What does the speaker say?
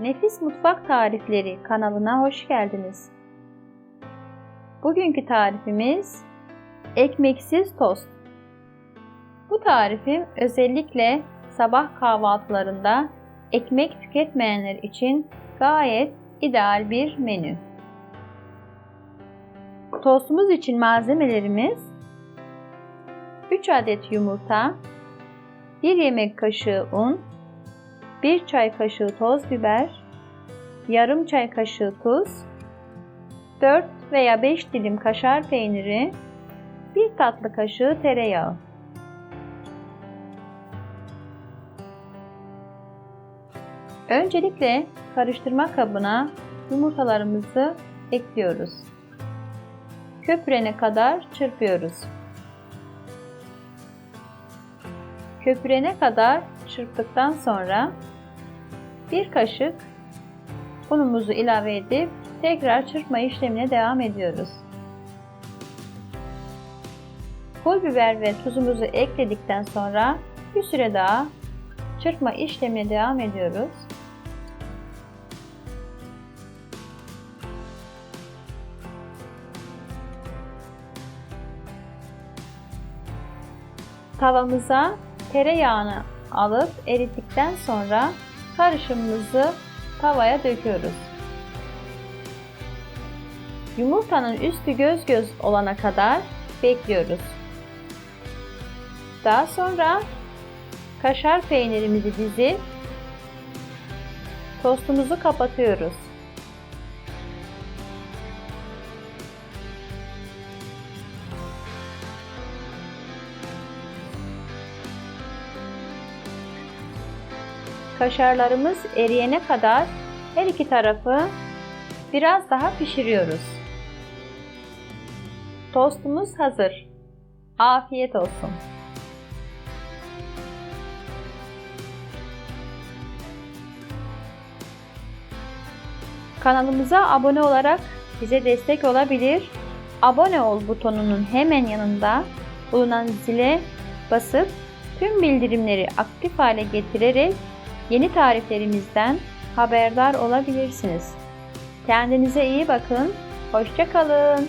Nefis Mutfak Tarifleri kanalına hoş geldiniz. Bugünkü tarifimiz ekmeksiz tost. Bu tarifim özellikle sabah kahvaltılarında ekmek tüketmeyenler için gayet ideal bir menü. Tostumuz için malzemelerimiz 3 adet yumurta, 1 yemek kaşığı un, 1 çay kaşığı toz biber, yarım çay kaşığı tuz, 4 veya 5 dilim kaşar peyniri, 1 tatlı kaşığı tereyağı. Öncelikle karıştırma kabına yumurtalarımızı ekliyoruz. Köpürene kadar çırpıyoruz. Köpürene kadar çırptıktan sonra bir kaşık unumuzu ilave edip tekrar çırpma işlemine devam ediyoruz. Pul biber ve tuzumuzu ekledikten sonra bir süre daha çırpma işlemine devam ediyoruz. Tavamıza tereyağını alıp erittikten sonra karışımımızı tavaya döküyoruz. Yumurtanın üstü göz göz olana kadar bekliyoruz. Daha sonra kaşar peynirimizi dizip tostumuzu kapatıyoruz. Kaşarlarımız eriyene kadar her iki tarafı biraz daha pişiriyoruz. Tostumuz hazır. Afiyet olsun. Kanalımıza abone olarak bize destek olabilir. Abone ol butonunun hemen yanında bulunan zile basıp tüm bildirimleri aktif hale getirerek Yeni tariflerimizden haberdar olabilirsiniz. Kendinize iyi bakın. Hoşçakalın.